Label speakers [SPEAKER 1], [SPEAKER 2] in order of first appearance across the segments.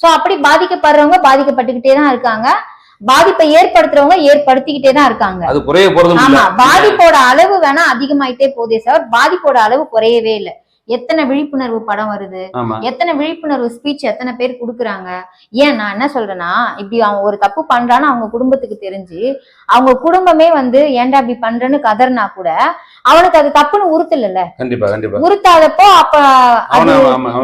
[SPEAKER 1] So அப்படி பாதிக்கப்படுறவங்க பாதிக்கப்பட்டுக்கிட்டே தான் இருக்காங்க. பாதிப்பை ஏற்படுத்துறவங்க ஏற்படுத்திக்கிட்டே தான் இருக்காங்க.
[SPEAKER 2] அது குறைய இல்ல.
[SPEAKER 1] ஆமா பாதிப்போட அளவு வேணா அதிகமாயிட்டே போதே சார் பாதிப்போட அளவு குறையவே இல்லை. எத்தனை விழிப்புணர்வு படம் வருது? எத்தனை விழிப்புணர்வு ஸ்பீச் எத்தனை பேர் கொடுக்குறாங்க? ஏன் நான் என்ன சொல்றேன்னா இப்படி அவன் ஒரு தப்பு பண்றான்னு அவங்க குடும்பத்துக்கு தெரிஞ்சு அவங்க குடும்பமே வந்து ஏன்டா இப்படி பண்றேன்னு கதறினா கூட அவனுக்கு அது தப்புன்னு உறுத்தல
[SPEAKER 2] கண்டிப்பா கண்டிப்பா.
[SPEAKER 1] உறுத்தாதப்போ அப்ப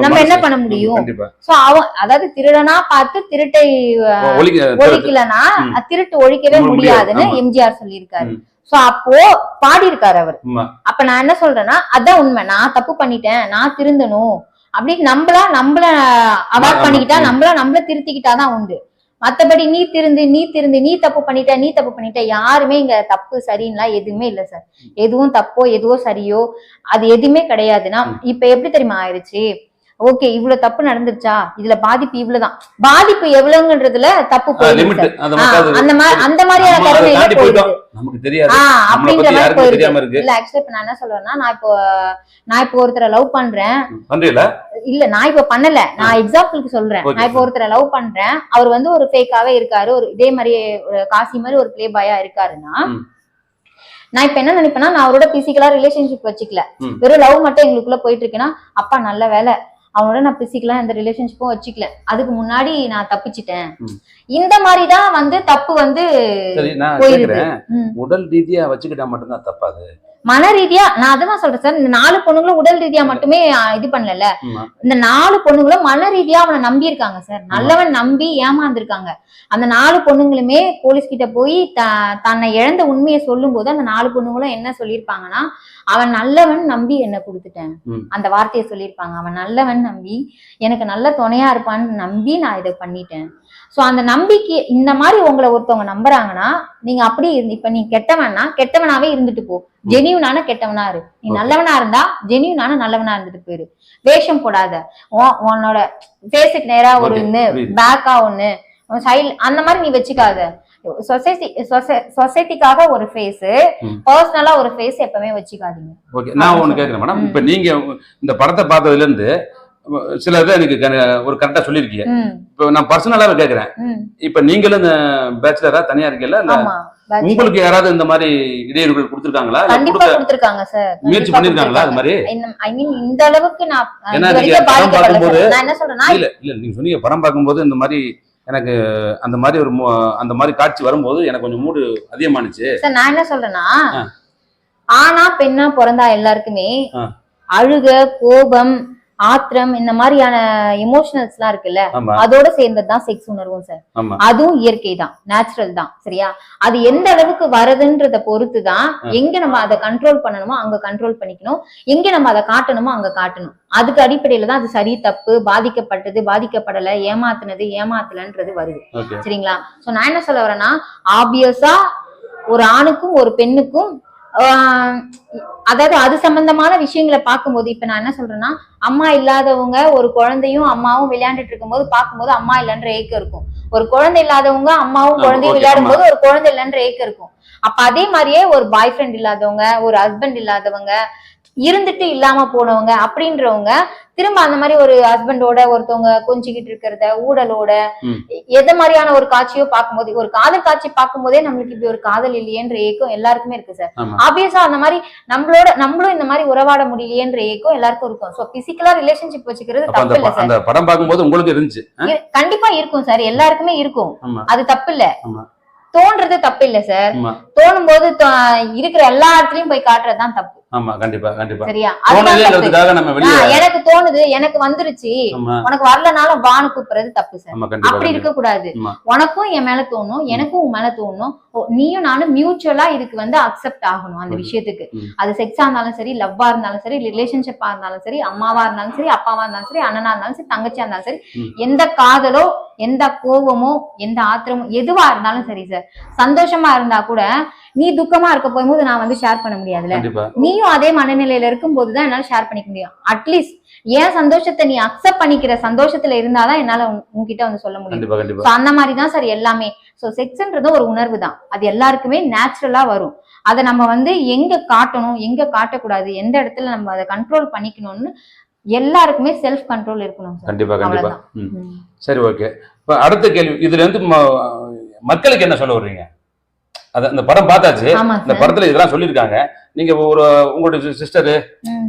[SPEAKER 1] நம்ம என்ன பண்ண முடியும்? சோ அவன் அதாவது திருடனா பார்த்து திருட்டை அஹ்,
[SPEAKER 2] ஒழிக்க
[SPEAKER 1] ஒழிக்கலனா
[SPEAKER 2] ம்.
[SPEAKER 1] அஹ், திருட்டு ஒழிக்கவே
[SPEAKER 2] முடியாது,
[SPEAKER 1] முடியாதுன்னு. எம்ஜிஆர் சொல்லியிருக்காரு. சோ அப்போ பாடி இருக்காரு அவர். அப்ப நான் என்ன சொல்றேன்னா அதான் உண்மை. நான் தப்பு பண்ணிட்டேன். நான் திருந்தணும். அப்படின்னு நம்மளா நம்மள அவாய்ட் பண்ணிக்கிட்டா. நம்மள நம்மள திருத்திக்கிட்டாதான் உண்டு. மத்தபடி நீ திருந்து நீ திருந்து நீ தப்பு பண்ணிட்ட நீ தப்பு பண்ணிட்ட யாருமே இங்க தப்பு சரின்னுலாம் எதுவுமே இல்ல சார். எதுவும் தப்போ எதுவோ சரியோ அது எதுவுமே கிடையாதுன்னா இப்ப எப்படி தெரியுமா ஆயிருச்சு? ஓகே இவ்வளவு தப்பு நடந்துருச்சா? இதுல பாதிப்பு இவ்வளவுதான். பாதிப்பு எவ்வளவுன்றதுல தப்பு போயிடுது.
[SPEAKER 2] அந்த மாதிரி
[SPEAKER 1] அந்த மாதிரி அந்த மாதிரியான கருணையில போயிடுது. அப்படின்ற மாதிரி போயிடுது. இல்ல ஆக்சுவலி இப்ப நான் என்ன சொல்றேன்னா நான் இப்போ நான் இப்போ ஒருத்தரை லவ் பண்றேன். இல்ல நான் இப்ப பண்ணல. நான் எக்ஸாம்பிளுக்கு சொல்றேன். நான் இப்போ ஒருத்தரை லவ் பண்றேன். அவர் வந்து ஒரு ஃபேக்காவே இருக்காரு. ஒரு இதே மாதிரி ஒரு காசி மாதிரி ஒரு ப்ளே பாயா இருக்காருன்னா. நான் இப்ப என்ன நினைப்பேன்னா நான் அவரோட பிசிக்கலா ரிலேஷன்ஷிப் வச்சுக்கல. வெறும் லவ் மட்டும் எங்களுக்குள்ள போயிட்டு இருக்குன்னா அப்பா நல்ல வேலை. அவனோட நான் பிசிக்கலா எந்த ரிலேஷன்ஷிப்பும் வச்சுக்கல. அதுக்கு முன்னாடி நான் தப்பிச்சிட்டேன். இந்த மாதிரிதான் வந்து தப்பு வந்து.
[SPEAKER 2] உடல் ரீதியா வச்சுக்கிட்டா மட்டும்தான் தப்பாது.
[SPEAKER 1] மன ரீதியா நான் அதான் சொல்றேன் சார். இந்த நாலு பொண்ணுங்களும் உடல் ரீதியா மட்டுமே இது பண்ணல. இந்த நாலு பொண்ணுங்களும் மன ரீதியா அவனை நம்பி இருக்காங்க சார் நல்லவன் நம்பி ஏமாந்துருக்காங்க. அந்த நாலு பொண்ணுங்களுமே போலீஸ் கிட்ட போய் தன்னை இழந்த உண்மையை சொல்லும் போது அந்த நாலு பொண்ணுங்களும் என்ன சொல்லியிருப்பாங்கன்னா அவன் நல்லவன் நம்பி என்ன கொடுத்துட்டேன். அந்த வார்த்தையை சொல்லியிருப்பாங்க. அவன் நல்லவன் நம்பி எனக்கு நல்ல துணையா இருப்பான்னு நம்பி நான் இதை பண்ணிட்டேன். சோ அந்த நம்பிக்கை இந்த மாதிரி உங்களை ஒருத்தவங்க நம்புறாங்கன்னா நீங்க அப்படி இப்ப நீ கெட்டவனா கெட்டவனாவே இருந்துட்டு போ. ஜெனியூனான கெட்டவனா இரு. நீ. நல்லவனா இருந்தா ஜெனியூனான நல்லவனா இருந்துட்டு போயிரு. வேஷம் போடாத. உன்- உன்னோட ஃபேஸுக்கு நேரா ஒரு. பேக்கா ஒண்ணு சைல் அந்த மாதிரி நீ வச்சுக்காத. சொசைட்டி சொசைட்டிக்காக ஒரு ஃபேஸ். பர்சனலா ஒரு ஃபேஸ் எப்பவுமே வச்சுக்காதீங்க.
[SPEAKER 2] ஓகே நான் ஒண்ணு கேக்குறேன் மேடம். இப்ப நீங்க இந்த படத்தை பார்த்ததுல இருந்து சில இதை எனக்கு ஒரு கரெக்டா சொல்லியிருக்கீங்க.
[SPEAKER 1] ம்,
[SPEAKER 2] இப்போ நான் பர்சனலாவே கேக்குறேன். இப்ப நீங்களும் இந்த பேச்சுலரா தனியா
[SPEAKER 1] bachelor.
[SPEAKER 2] உங்களுக்கு யாராவது இந்த மாதிரி இடையூறுகள் கொடுத்துருக்காங்களா?
[SPEAKER 1] கண்டிப்பா கொடுத்திருக்காங்க சார்
[SPEAKER 2] முயற்சி பண்ணிருக்காங்களா அது மாதிரி?
[SPEAKER 1] ஐ மீன் இந்த அளவுக்கு. நான் என்ன சொல்றேன்னா
[SPEAKER 2] இல்ல இல்ல நீங்க சொன்னீங்க படம் பார்க்கும்போது இந்த மாதிரி எனக்கு அந்த மாதிரி ஒரு அந்த மாதிரி காட்சி வரும்போது எனக்கு கொஞ்சம் மூடு அதிகமானுச்சு
[SPEAKER 1] சார் நான் என்ன சொல்றேன்னா
[SPEAKER 2] ஆ.
[SPEAKER 1] ஆணா பெண்ணா பிறந்தா எல்லாருக்குமே. அழுக கோபம் ஆத்திரம் இந்த மாதிரியான எமோஷனல்ஸ் எல்லாம் இருக்குல்ல அதோட சேர்ந்ததுதான் செக்ஸ் உணர்வும் சார் அதுவும் இயற்கை தான் நேச்சுரல் தான் சரியா? அது எந்த அளவுக்கு வருதுன்றத பொறுத்து தான்
[SPEAKER 2] ஆ.
[SPEAKER 1] எங்க நம்ம அதை கண்ட்ரோல் பண்ணணுமோ அங்க கண்ட்ரோல் பண்ணிக்கணும். எங்க நம்ம அதை காட்டணுமோ அங்க காட்டணும். அதுக்கு அடிப்படையில தான் அது சரி தப்பு பாதிக்கப்பட்டது பாதிக்கப்படல ஏமாத்துனது ஏமாத்தலன்றது வருது. சரிங்களா? சோ நான் என்ன சொல்ல வரேன்னா ஆப்வியஸா ஒரு ஆணுக்கும் ஒரு பெண்ணுக்கும் அதாவது அது சம்பந்தமான விஷயங்களை பார்க்கும்போது இப்ப நான் என்ன சொல்றேன்னா அம்மா இல்லாதவங்க ஒரு குழந்தையும் அம்மாவும் விளையாண்டுட்டு இருக்கும்போது பார்க்கும்போது அம்மா இல்லைன்ற ஏக்கம் இருக்கும். ஒரு குழந்தை இல்லாதவங்க அம்மாவும் குழந்தையும் விளையாடும் போது ஒரு குழந்தை இல்லைன்ற ஏக்கம் இருக்கும். அப்ப அதே மாதிரியே ஒரு பாய் ஃப்ரெண்ட் இல்லாதவங்க ஒரு ஹஸ்பண்ட் இல்லாதவங்க இருந்துட்டு இல்லாம போனவங்க அப்படின்றவங்க திரும்ப அந்த மாதிரி ஒரு ஹஸ்பண்டோட ஒருத்தவங்க கொஞ்சிக்கிட்டு இருக்கிறத ஊடலோட
[SPEAKER 2] ம்.
[SPEAKER 1] எந்த மாதிரியான ஒரு காட்சியோ பார்க்கும்போது ஒரு காதல் காட்சி பார்க்கும்போதே நம்மளுக்கு இப்படி ஒரு காதல் இல்லையேன்ற ஏக்கம் எல்லாருக்குமே இருக்கு சார் ஆப்வியஸா அந்த மாதிரி நம்மளோட நம்மளும் இந்த மாதிரி உறவாட முடியலையேன்ற ஏக்கம் எல்லாருக்கும் இருக்கும். சோ பிசிக்கலா ரிலேஷன்ஷிப் வச்சுக்கிறது தப்பு இல்ல சார்
[SPEAKER 2] அந்த படம் பார்க்கும்போது உங்களுக்கு இருந்துச்சு
[SPEAKER 1] கண்டிப்பா இருக்கும் சார் எல்லாருக்குமே இருக்கும். அது தப்பு இல்ல. தோன்றது தப்பு இல்ல சார் தோணும் போது இருக்கிற எல்லா இடத்துலயும் போய் காட்டுறதுதான் தப்பு.
[SPEAKER 2] ஆமா கண்டிப்பா கண்டிப்பா.
[SPEAKER 1] சரியா? எனக்கு தோணுது எனக்கு வந்துருச்சு. உனக்கு வரலனாலும் வான்னு கூப்பிடுறது தப்பு சார். அப்படி. இருக்க கூடாது. உனக்கும் என் மேல தோணும் எனக்கும் உன் மேல தோணும். நீயும் நானும் மியூச்சுவலா இதுக்கு வந்து அக்செப்ட் ஆகணும் அந்த. விஷயத்துக்கு. அது செக்ஸா இருந்தாலும் சரி லவ்வா இருந்தாலும் சரி ரிலேஷன்ஷிப்பா இருந்தாலும் சரி அம்மாவா இருந்தாலும் சரி அப்பாவா இருந்தாலும் சரி அண்ணனா இருந்தாலும் சரி தங்கச்சியா இருந்தாலும் சரி. எந்த காதலோ எந்த கோபமோ எந்த ஆத்திரமோ எதுவா இருந்தாலும் சரி சார் சந்தோஷமா இருந்தா கூட நீ துக்கமா இருக்க போகும்போது நான் வந்து ஷேர் பண்ண முடியாதுல்ல.
[SPEAKER 2] கண்டிப்பா.
[SPEAKER 1] நீயும் அதே மனநிலையில இருக்கும் போதுதான் என்னால ஷேர் பண்ணிக்க முடியும். அட்லீஸ்ட் ஏன் சந்தோஷத்தை நீ அக்செப்ட் பண்ணிக்கிற சந்தோஷத்துல இருந்தாதான் என்னால உன்கிட்ட வந்து சொல்ல முடியும். அந்த மாதிரி தான் சார் எல்லாமே. ஸோ செக்ஸ்ன்றது ஒரு உணர்வு தான். அது எல்லாருக்குமே நேச்சுரலா வரும். அதை நம்ம வந்து எங்க காட்டணும் எங்க காட்டக்கூடாது எந்த இடத்துல நம்ம அதை கண்ட்ரோல் பண்ணிக்கணும்னு எல்லாருக்குமே செல்ஃப் கண்ட்ரோல் இருக்கணும்
[SPEAKER 2] கண்டிப்பா கண்டிப்பா. சரி ஓகே இப்போ அடுத்த கேள்வி இதுல இருந்து மக்களுக்கு என்ன சொல்ல வர்றீங்க? அது அந்த படம் பார்த்தாச்சு. இந்த படத்துல இதெல்லாம் சொல்லியிருக்காங்க. நீங்க ஒரு உங்களுடைய சிஸ்டர்.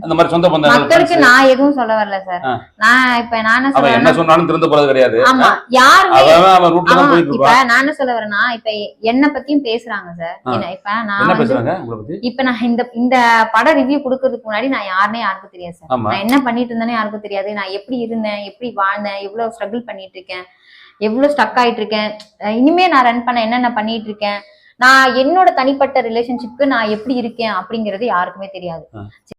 [SPEAKER 2] அந்த மாதிரி சொந்த பந்தங்கள்
[SPEAKER 1] மக்களுக்கு
[SPEAKER 2] friends,
[SPEAKER 1] நான் எதுவும் சொல்ல வரல சார். நான் இப்ப நான்
[SPEAKER 2] அவன் என்ன சொன்னாலும் திறந்து போறது கிடையாது.
[SPEAKER 1] ஆமா யாருமே
[SPEAKER 2] அவன் ரூட்ல தான் போயிட்டு
[SPEAKER 1] இப்ப
[SPEAKER 2] இருப்பான்
[SPEAKER 1] நான் என்ன சொல்ல வரேன்னா இப்ப என்ன பத்தியும் பேசுறாங்க சார். இப்ப நான்
[SPEAKER 2] என்ன பேசுறாங்க உங்களை பத்தி?
[SPEAKER 1] இப்ப நான் இந்த இந்த பட ரிவ்யூ கொடுக்கறதுக்கு முன்னாடி நான் யாருனே யாருக்கும் தெரியாது சார். நான் என்ன பண்ணிட்டு இருந்தேனே யாருக்கும் தெரியாது. நான் எப்படி இருந்தேன் எப்படி வாழ்ந்தேன் எவ்வளவு ஸ்ட்ரகிள் பண்ணிட்டு இருக்கேன் எவ்வளவு ஸ்டக் ஆயிட்டு இருக்கேன். இனிமே நான் ரன் பண்ண என்னென்ன பண்ணிட்டு இருக்கேன் நான் என்னோட தனிப்பட்ட ரிலேஷன்ஷிப்க்கு நான் எப்படி இருக்கேன் அப்படிங்கிறது யாருக்குமே தெரியாது.